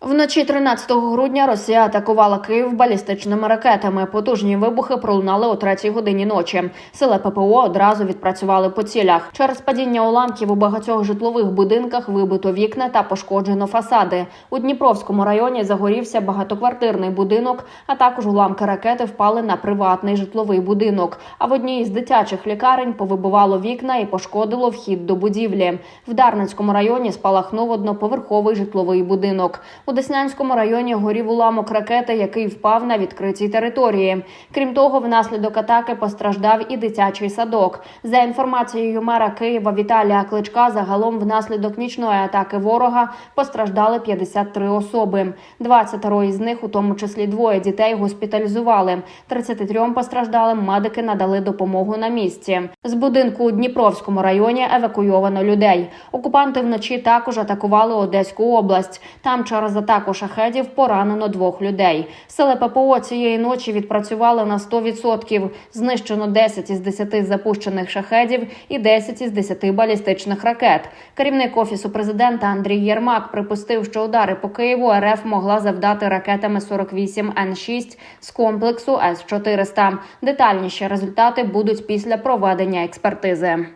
Вночі 13 грудня Росія атакувала Київ балістичними ракетами. Потужні вибухи пролунали о 3 годині ночі. Сили ППО одразу відпрацювали по цілях. Через падіння уламків у багатьох житлових будинках вибито вікна та пошкоджено фасади. У Дніпровському районі загорівся багатоквартирний будинок, а також уламки ракети впали на приватний житловий будинок. А в одній із дитячих лікарень повибивало вікна і пошкодило вхід до будівлі. В Дарницькому районі спалахнув одноповерховий житловий будинок. У Деснянському районі горів уламок ракети, який впав на відкритій території. Крім того, внаслідок атаки постраждав і дитячий садок. За інформацією мера Києва Віталія Кличка, загалом внаслідок нічної атаки ворога постраждали 53 особи. 20 із них, у тому числі двоє дітей, госпіталізували. 33 постраждалим медики надали допомогу на місці. З будинку у Дніпровському районі евакуйовано людей. Окупанти вночі також атакували Одеську область. Там через атаку шахедів поранено двох людей. Сили ППО цієї ночі відпрацювали на 100%. Знищено 10 із 10 запущених шахедів і 10 із 10 балістичних ракет. Керівник офісу президента Андрій Єрмак припустив, що удари по Києву РФ могла завдати ракетами 48 Н-6 з комплексу С-400. Детальніші результати будуть після проведення експертизи.